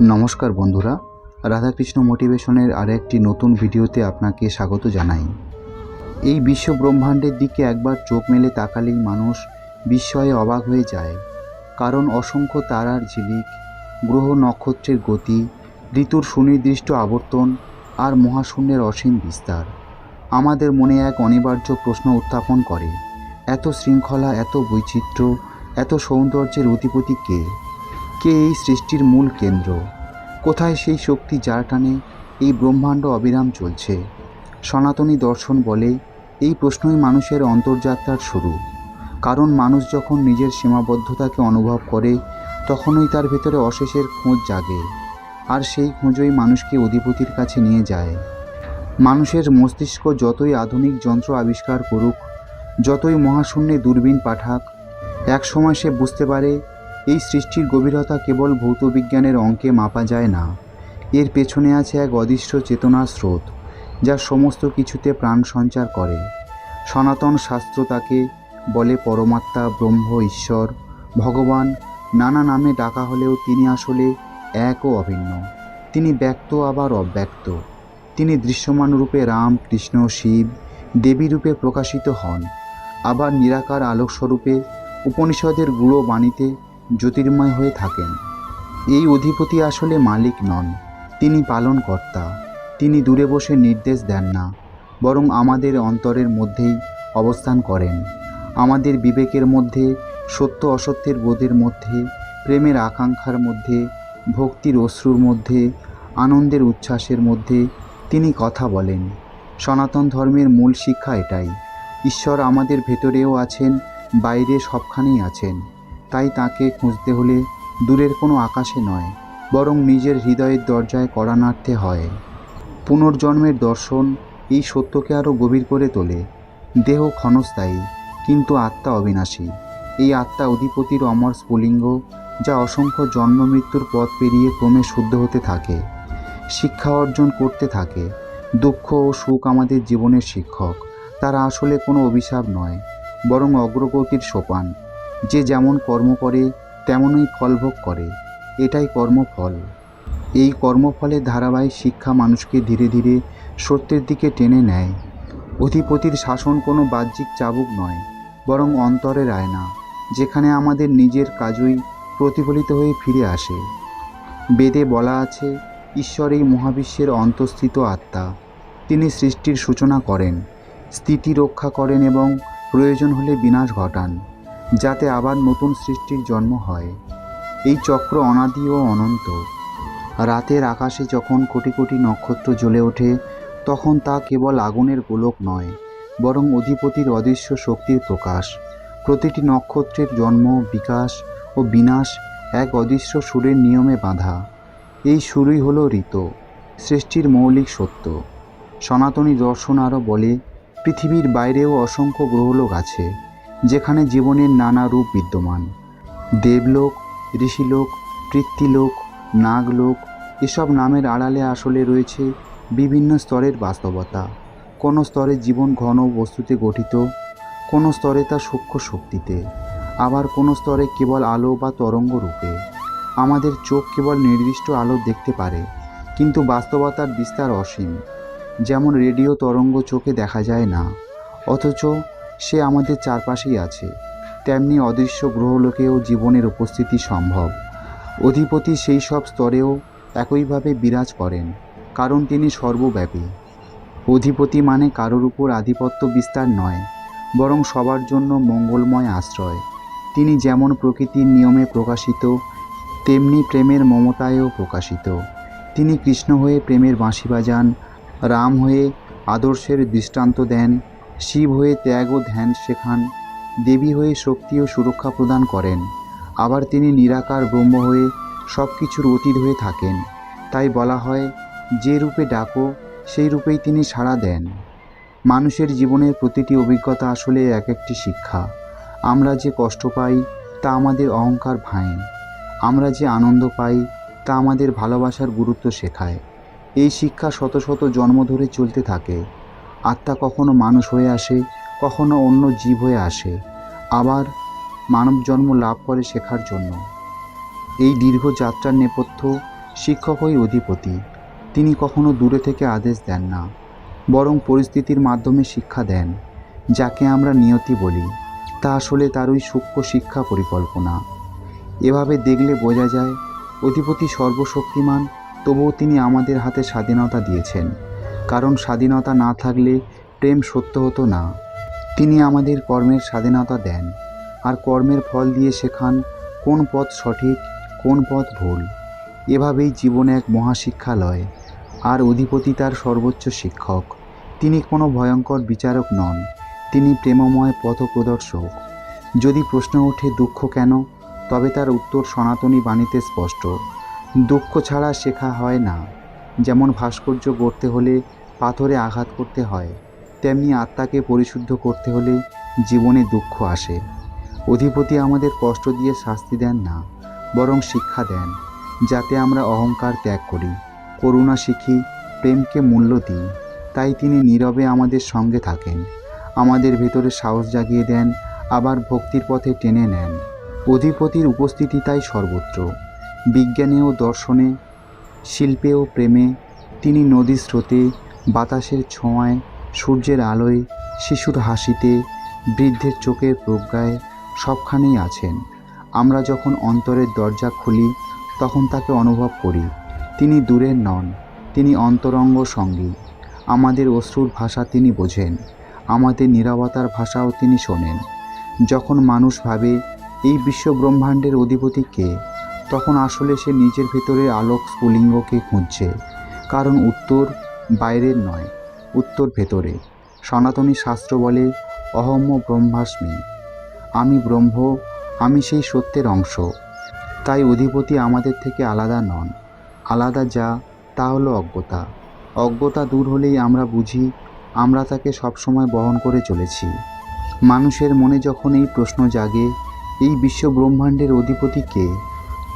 নমস্কার বন্ধুরা, রাধাকৃষ্ণ মোটিভেশনের আরেকটি নতুন ভিডিওতে আপনাকে স্বাগত জানাই। এই বিশ্ব ব্রহ্মাণ্ডের দিকে একবার চোখ মেলে তাকালেই মানুষ বিস্ময়ে অবাক হয়ে যায়। কারণ অসংখ্য তারার ঝিলিক, গ্রহ নক্ষত্রের গতি, ঋতুর সুনির্দিষ্ট আবর্তন আর মহাশূন্যের অসীম বিস্তার আমাদের মনে এক অনিবার্য প্রশ্ন উত্থাপন করে, এত শৃঙ্খলা, এত বৈচিত্র্য, এত সৌন্দর্যের অধিপতি কে? কে এই সৃষ্টির মূল কেন্দ্র? কোথায় সেই শক্তি যার টানে এই ব্রহ্মাণ্ড অবিরাম চলছে? সনাতনী দর্শন বলে এই প্রশ্নই মানুষের অন্তর্যাত্রার শুরু। কারণ মানুষ যখন নিজের সীমাবদ্ধতাকে অনুভব করে, তখনই তার ভেতরে অশেষের খোঁজ জাগে, আর সেই খোঁজই মানুষকে অধিপতির কাছে নিয়ে যায়। মানুষের মস্তিষ্ক যতই আধুনিক যন্ত্র আবিষ্কার করুক, যতই মহাশূন্যে দূরবীন পাঠাক, একসময় সে বুঝতে পারে এই সৃষ্টির গভীরতা কেবল ভৌতবিজ্ঞানের অঙ্কে মাপা যায় না। এর পেছনে আছে এক অদৃশ্য চেতনার স্রোত, যা সমস্ত কিছুতে প্রাণ সঞ্চার করে। সনাতন শাস্ত্র তাকে বলে পরমাত্মা, ব্রহ্ম, ঈশ্বর, ভগবান, নানা নামে ডাকা হলেও তিনি আসলে এক ও অভিন্ন। তিনি ব্যক্ত, আবার অব্যক্ত। তিনি দৃশ্যমান রূপে রাম, কৃষ্ণ, শিব, দেবী রূপে প্রকাশিত হন। আবার নিরাকার আলোকস্বরূপে উপনিষদের গুঁড়ো বাণীতে জ্যোতির্ময় হয়ে থাকেন। এই অধিপতি আসলে মালিক নন। তিনি পালনকর্তা। তিনি দূরে বসে নির্দেশ দেন না, বরং আমাদের অন্তরের মধ্যেই অবস্থান করেন। আমাদের বিবেকের মধ্যে, সত্য অসত্যের বোধের মধ্যে, প্রেমের আকাঙ্ক্ষার মধ্যে, ভক্তির অশ্রুর মধ্যে, আনন্দের উচ্ছ্বাসের মধ্যে তিনি কথা বলেন। সনাতন ধর্মের মূল শিক্ষা এটাই। ঈশ্বর আমাদের ভেতরেও আছেন, বাইরে সবখানেই আছেন। তাই তাকে খুঁজতে হলে দূরের কোনো আকাশে নয়, বরং নিজের হৃদয়ের দরজায় নাড়তে হয়। পুনর্জন্মের দর্শন এই সত্যকে আরও গভীর করে তোলে। দেহ ক্ষণস্থায়ী, কিন্তু আত্মা অবিনাশী। এই আত্মা অধিপতির অমর স্ফুলিঙ্গ, যা অসংখ্য জন্ম মৃত্যুর পথ পেরিয়ে ক্রমে শুদ্ধ হতে থাকে। শিক্ষা অর্জন করতে থাকে। দুঃখ ও সুখ আমাদের জীবনের শিক্ষক। তারা আসলে কোনো অভিশাপ নয়, বরং অগ্রগতির সোপান। যে যেমন কর্ম করে, তেমনই ফলভোগ করে। এটাই কর্মফল। এই কর্মফলের ধারাবাহিক শিক্ষা মানুষকে ধীরে ধীরে সত্যের দিকে টেনে নেয়। অধিপতির শাসন কোনো বাহ্যিক চাবুক নয়, বরং অন্তরের আয়না, যেখানে আমাদের নিজের কাজই প্রতিফলিত হয়ে ফিরে আসে। বেদে বলা আছে, ঈশ্বর এই মহাবিশ্বের অন্তঃস্থিত আত্মা। তিনি সৃষ্টির সূচনা করেন, স্থিতি রক্ষা করেন এবং প্রয়োজন হলে বিনাশ ঘটান। যাতে আবার নতুন সৃষ্টির জন্ম হয়। এই চক্র অনাদি ও অনন্ত। রাতের আকাশে যখন কোটি কোটি নক্ষত্র জ্বলে ওঠে, তখন তা কেবল আগুনের গোলক নয়, বরং অধিপতির অদৃশ্য শক্তির প্রকাশ। প্রতিটি নক্ষত্রের জন্ম, বিকাশ ও বিনাশ এক অদৃশ্য সুরের নিয়মে বাঁধা। এই সুরই হল ঋত, সৃষ্টির মৌলিক সত্য। সনাতনী দর্শন আরও বলে, পৃথিবীর বাইরেও অসংখ্য গ্রহলোক আছে। যেখানে জীবনের নানা রূপ বিদ্যমান। দেবলোক, ঋষিলোক পৃথ্বীলোক নাগলোক, এসব নামের আড়ালে আসলে রয়েছে বিভিন্ন স্তরের বাস্তবতা। কোনো স্তরে জীবন ঘন বস্তুতে গঠিত, কোনো স্তরে তা সূক্ষ্ম শক্তিতে। আবার কোনো স্তরে কেবল আলো বা তরঙ্গ রূপে। আমাদের চোখ কেবল নির্দিষ্ট আলো দেখতে পারে, কিন্তু বাস্তবতার বিস্তার অসীম। যেমন রেডিও তরঙ্গ চোখে দেখা যায় না, অথচ সে আমাদের চারপাশেই আছে। তেমনি অদৃশ্য গ্রহলোকেও জীবনের উপস্থিতি সম্ভব। অধিপতি সেই সব স্তরেও একইভাবে বিরাজ করেন, কারণ তিনি সর্বব্যাপী। অধিপতি মানে কারোর উপর আধিপত্য বিস্তার নয়, বরং সবার জন্য মঙ্গলময় আশ্রয়। তিনি যেমন প্রকৃতির নিয়মে প্রকাশিত, তেমনি প্রেমের মমতায়ও প্রকাশিত। তিনি কৃষ্ণ হয়ে প্রেমের বাঁশি বাজান, রাম হয়ে আদর্শের দৃষ্টান্ত দেন শিব হয়ে ত্যাগ ও ধ্যান শেখান, দেবী হয়ে শক্তি ও সুরক্ষা প্রদান করেন। আবার তিনি নিরাকার ব্রহ্ম হয়ে সব কিছুর অতীত হয়ে থাকেন। তাই বলা হয়, যে রূপে ডাকো, সেই রূপেই তিনি সাড়া দেন। মানুষের জীবনের প্রতিটি অভিজ্ঞতা আসলে এক একটি শিক্ষা। আমরা যে কষ্ট পাই, তা আমাদের অহংকার ভাঙে। আমরা যে আনন্দ পাই, তা আমাদের ভালোবাসার গুরুত্ব শেখায়। এই শিক্ষা শত শত জন্ম ধরে চলতে থাকে। আত্মা কখনো মানুষ হয়ে আসে, কখনো অন্য জীব হয়ে আসে। আবার মানব জন্ম লাভ করে শেখার জন্য। এই দীর্ঘ যাত্রার নেপথ্য শিক্ষকই অধিপতি। তিনি কখনো দূরে থেকে আদেশ দেন না, বরং পরিস্থিতির মাধ্যমে শিক্ষা দেন, যাকে আমরা নিয়তি বলি। তা আসলে তারই সূক্ষ্ম শিক্ষা পরিকল্পনা। এভাবে দেখলে বোঝা যায়, অধিপতি সর্বশক্তিমান, তবুও তিনি আমাদের হাতে স্বাধীনতা দিয়েছেন। কারণ স্বাধীনতা না থাকলে প্রেম সত্য হতো না। তিনি আমাদের কর্মের স্বাধীনতা দেন, আর কর্মের ফল দিয়ে শেখান কোন পথ সঠিক, কোন পথ ভুল। এভাবেই জীবনে এক মহাশিক্ষালয়, আর অধিপতি তার সর্বোচ্চ শিক্ষক। তিনি কোনো ভয়ঙ্কর বিচারক নন, তিনি প্রেমময় পথপ্রদর্শক। যদি প্রশ্ন ওঠে দুঃখ কেন, তবে তার উত্তর সনাতনী বাণীতে স্পষ্ট। দুঃখ ছাড়া শেখা হয় না, যেমন ভাস্কর্য গড়তে হলে পাথরে আঘাত করতে হয়, তেমনি আত্মাকে পরিশুদ্ধ করতে হলে জীবনে দুঃখ আসে। অধিপতি আমাদের কষ্ট দিয়ে শাস্তি দেন না, বরং শিক্ষা দেন, যাতে আমরা অহংকার ত্যাগ করি, করুণা শিখি, প্রেমকে মূল্য দিই। তাই তিনি নীরবে আমাদের সঙ্গে থাকেন, আমাদের ভেতরে সাহস জাগিয়ে দেন, আবার ভক্তির পথে টেনে নেন। অধিপতির উপস্থিতি তাই সর্বত্র, বিজ্ঞানে ও দর্শনে, শিল্পে ও প্রেমে। তিনি নদীর স্রোতে বাতাসের ছোঁয়ায়, সূর্যের আলোয়, শিশুর হাসিতে, বৃদ্ধের চোখের প্রজ্ঞায় সবখানেই আছেন। আমরা যখন অন্তরের দরজা খুলি, তখন তাকে অনুভব করি। তিনি দূরের নন, তিনি অন্তরঙ্গ সঙ্গী। আমাদের অশ্রুর ভাষা তিনি বোঝেন, আমাদের নীরবতার ভাষাও তিনি শোনেন। যখন মানুষ ভাবে, এই বিশ্ব ব্রহ্মাণ্ডের অধিপতি কে? তখন আসলে সে নিজের ভেতরের আলোক স্ফুলিঙ্গকে খুঁজছে। কারণ উত্তর বাইরের নয়, উত্তর ভেতরে। সনাতনী শাস্ত্র বলে, অহম্য ব্রহ্মাস্মি। আমি ব্রহ্ম, আমি সেই সত্যের অংশ। তাই অধিপতি আমাদের থেকে আলাদা নন। আলাদা যা, তা হলো অজ্ঞতা। অজ্ঞতা দূর হলেই আমরা বুঝি, আমরা তাকে সবসময় বহন করে চলেছি। মানুষের মনে যখন এই প্রশ্ন জাগে, এই বিশ্ব ব্রহ্মাণ্ডের অধিপতি কে?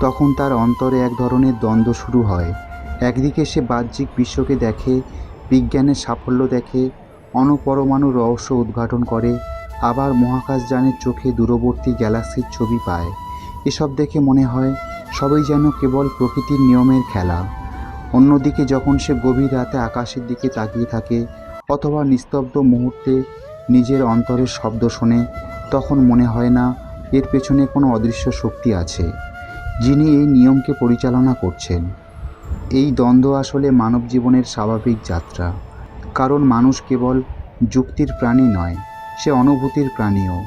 তখন তার অন্তরে এক ধরনের দ্বন্দ্ব শুরু হয়। একদিকে সে বাহ্যিক বিশ্বকে দেখে, বিজ্ঞানের সাফল্য দেখে, অণুপরমাণু রহস্য উদ্ঘাটন করে, আবার মহাকাশযানের চোখে দূরবর্তী গ্যালাক্সির ছবি পায়। এসব দেখে মনে হয় সবই যেন কেবল প্রকৃতির নিয়মের খেলা। অন্যদিকে যখন সে গভীর রাতে আকাশের দিকে তাকিয়ে থাকে অথবা নিস্তব্ধ মুহূর্তে নিজের অন্তরের শব্দ শোনে, তখন মনে হয় না এর পেছনে কোনো অদৃশ্য শক্তি আছে, যিনি এই নিয়মকে পরিচালনা করছেন। এই দ্বন্দ্ব আসলে মানব জীবনের স্বাভাবিক যাত্রা। কারণ মানুষ কেবল যুক্তির প্রাণী নয়, সে অনুভূতির প্রাণীও।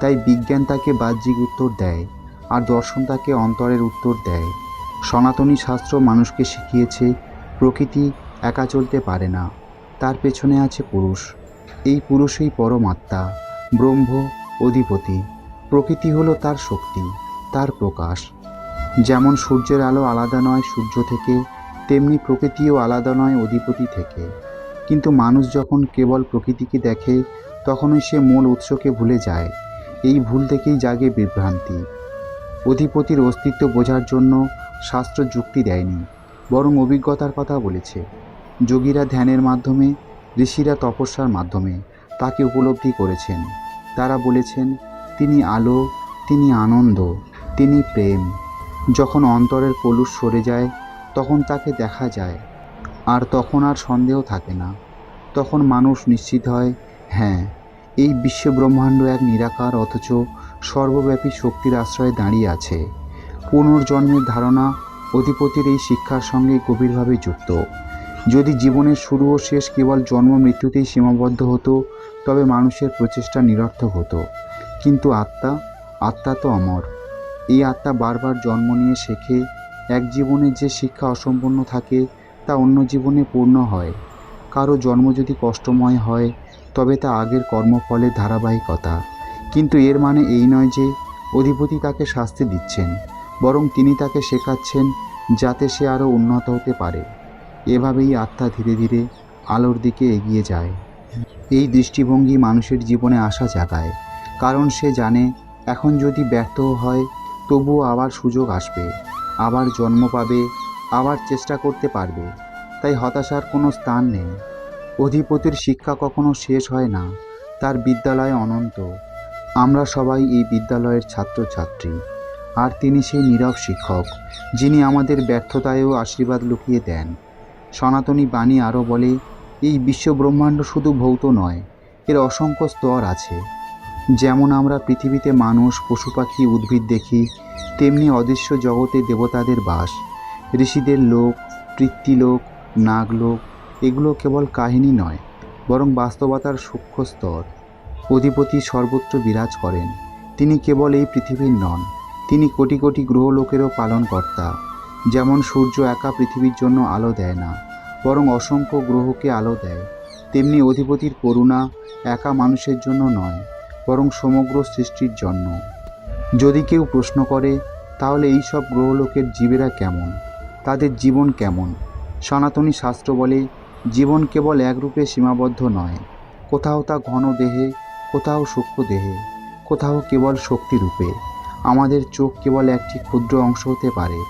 তাই বিজ্ঞান তাকে বাহ্যিক উত্তর দেয়, আর দর্শন তাকে অন্তরের উত্তর দেয়। সনাতনী শাস্ত্র মানুষকে শিখিয়েছে, প্রকৃতি একা চলতে পারে না, তার পেছনে আছে পুরুষ। এই পুরুষই পরমাত্মা, ব্রহ্ম, অধিপতি। প্রকৃতি হলো তার শক্তি, তার প্রকাশ। যেমন সূর্যের আলো আলাদা নয় সূর্য থেকে, তেমনি প্রকৃতিও আলাদা নয় অধিপতি থেকে। কিন্তু মানুষ যখন কেবল প্রকৃতিকে দেখে, তখনই সে মূল উৎসকে ভুলে যায়। এই ভুল থেকেই জাগে বিভ্রান্তি। অধিপতির অস্তিত্ব বোঝার জন্য শাস্ত্র যুক্তি দেয়নি, বরং অভিজ্ঞতার কথা বলেছে। যোগীরা ধ্যানের মাধ্যমে, ঋষিরা তপস্যার মাধ্যমে তাকে উপলব্ধি করেছেন। তারা বলেছেন, তিনি আলো, তিনি আনন্দ, তিনি প্রেম যখন অন্তরের কলুষ সরে যায়, তখন তাকে দেখা যায়। আর তখন আর সন্দেহ থাকে না। তখন মানুষ নিশ্চিত হয় হ্যাঁ এই বিশ্ব ব্রহ্মাণ্ড এক নিরাকার অথচ সর্বব্যাপী শক্তির আশ্রয়ে দাঁড়িয়ে আছে। পুনর্জন্মের ধারণা অধিপতির এই শিক্ষার সঙ্গে গভীরভাবে যুক্ত। যদি জীবনের শুরু ও শেষ কেবল জন্ম মৃত্যুতেই সীমাবদ্ধ হতো, তবে মানুষের প্রচেষ্টা নিরর্থক হতো। কিন্তু আত্মা আত্মা তো অমর। এই আত্মা বারবার জন্ম নিয়ে শেখে, এক জীবনে যে শিক্ষা অসম্পূর্ণ থাকে তা অন্য জীবনে পূর্ণ হয়। কারও জন্ম যদি কষ্টময় হয়, তবে তা আগের কর্মফলের ধারাবাহিকতা। কিন্তু এর মানে এই নয় যে অধিপতি তাকে শাস্তি দিচ্ছেন, বরং তিনি তাকে শেখাচ্ছেন যাতে সে আরও উন্নত হতে পারে। এভাবেই আত্মা ধীরে ধীরে আলোর দিকে এগিয়ে যায়। এই দৃষ্টিভঙ্গি মানুষের জীবনে আশা জাগায়, কারণ সে জানে এখন যদি ব্যর্থ হয় তবুও আবার সুযোগ আসবে, আবার জন্ম পাবে, আবার চেষ্টা করতে পারবে, তাই হতাশার কোনো স্থান নেই। অধিপতির শিক্ষা কখনো শেষ হয় না, তার বিদ্যালয় অনন্ত। আমরা সবাই এই বিদ্যালয়ের ছাত্রছাত্রী, আর তিনি সেই নীরব শিক্ষক, যিনি আমাদের ব্যর্থতায়ও আশীর্বাদ লুকিয়ে দেন। সনাতনী বাণী আরও বলে, এই বিশ্ব ব্রহ্মাণ্ড শুধু ভৌত নয়, এর অসংখ্য স্তর আছে। যেমন আমরা পৃথিবীতে মানুষ, পশু পাখি, উদ্ভিদ দেখি, তেমনি অদৃশ্য জগতে দেবতাদের বাস। ঋষিদের লোক পৃত্তিলোক নাগলোক, এগুলো কেবল কাহিনী নয়, বরং বাস্তবতার সূক্ষ্ম স্তর। অধিপতি সর্বত্র বিরাজ করেন। তিনি কেবল এই পৃথিবীর নন, তিনি কোটি কোটি গ্রহলোকেরও পালনকর্তা। যেমন সূর্য একা পৃথিবীর জন্য আলো দেয় না, বরং অসংখ্য গ্রহকে আলো দেয়, তেমনি অধিপতির করুণা একা মানুষের জন্য নয়। বরং সমগ্র সৃষ্টির জন্য। যদি কেউ প্রশ্ন করে, তাহলে এই সব গ্রহলোকের জীবেরা কেমন? তাদের জীবন কেমন? সনাতনী শাস্ত্র বলে, জীবন কেবল একরূপে সীমাবদ্ধ নয়। কোথাও তা ঘন দেহে, কোথাও সূক্ষ্ম দেহে, কোথাও কেবল শক্তি রূপে আমাদের চোখ কেবল একটি ক্ষুদ্র অংশ হতে পারে।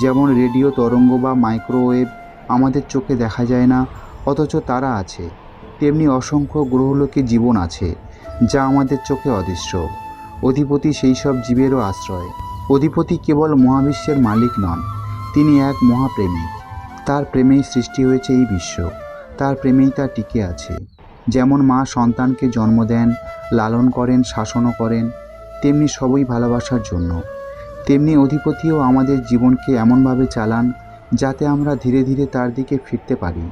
যেমন রেডিও তরঙ্গ বা মাইক্রোওয়েভ আমাদের চোখে দেখা যায় না, অথচ তারা আছে। তেমনি অসংখ্য গ্রহলোকে জীবন আছে। যা আমাদের চোখে অদৃশ্য। অধিপতি সেই সব জীবেরও আশ্রয়। অধিপতি কেবল মহাবিশ্বের মালিক নন, তিনি এক মহাপ্রেমিক। তার প্রেমেই সৃষ্টি হয়েছে এই বিশ্ব, তার প্রেমেই তা টিকে আছে। যেমন মা সন্তানকে জন্ম দেন, লালন করেন, শাসনও করেন, তেমনি সবই ভালোবাসার জন্য। তেমনি অধিপতিও আমাদের জীবনকে এমনভাবে চালান, যাতে আমরা ধীরে ধীরে তার দিকে ফিরতে পারি।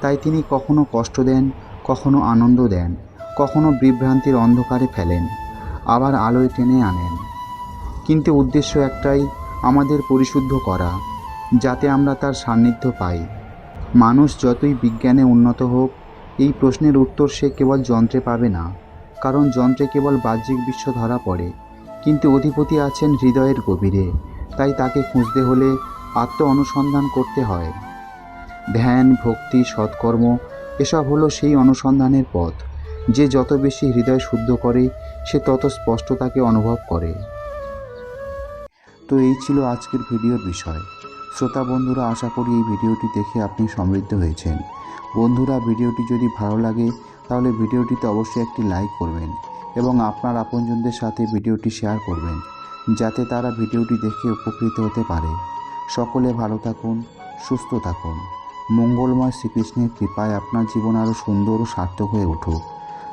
তাই তিনি কখনো কষ্ট দেন, কখনো আনন্দ দেন। কখনো বিভ্রান্তির অন্ধকারে ফেলেন, আবার আলোয় টেনে আনেন। কিন্তু উদ্দেশ্য একটাই, আমাদের পরিশুদ্ধ করা, যাতে আমরা তার সান্নিধ্য পাই। মানুষ যতই বিজ্ঞানে উন্নত হোক, এই প্রশ্নের উত্তর সে কেবল যন্ত্রে পাবে না, কারণ যন্ত্রে কেবল বাহ্যিক বিশ্ব ধরা পড়ে। কিন্তু অধিপতি আছেন হৃদয়ের গভীরে, তাই তাকে খুঁজতে হলে আত্ম অনুসন্ধান করতে হয়। ধ্যান, ভক্তি, সৎকর্ম, এসব হলো সেই অনুসন্ধানের পথ। যে যত বেশি হৃদয় শুদ্ধ করে, সে তত স্পষ্ট তাকে অনুভব করে। তো এই ছিল আজকের ভিডিওর বিষয়। শ্রোতা বন্ধুরা, আশা করি এই ভিডিওটি দেখে আপনি সমৃদ্ধ হয়েছেন। বন্ধুরা, ভিডিওটি যদি ভালো লাগে, তাহলে ভিডিওটিতে অবশ্যই একটি লাইক করবেন এবং আপনার আপনজনদের সাথে ভিডিওটি শেয়ার করবেন, যাতে তারা ভিডিওটি দেখে উপকৃত হতে পারে। সকলে ভালো থাকুন, সুস্থ থাকুন। মঙ্গলময় শ্রীকৃষ্ণের কৃপায় আপনার জীবন আরও সুন্দর ও সার্থক হয়ে উঠুক।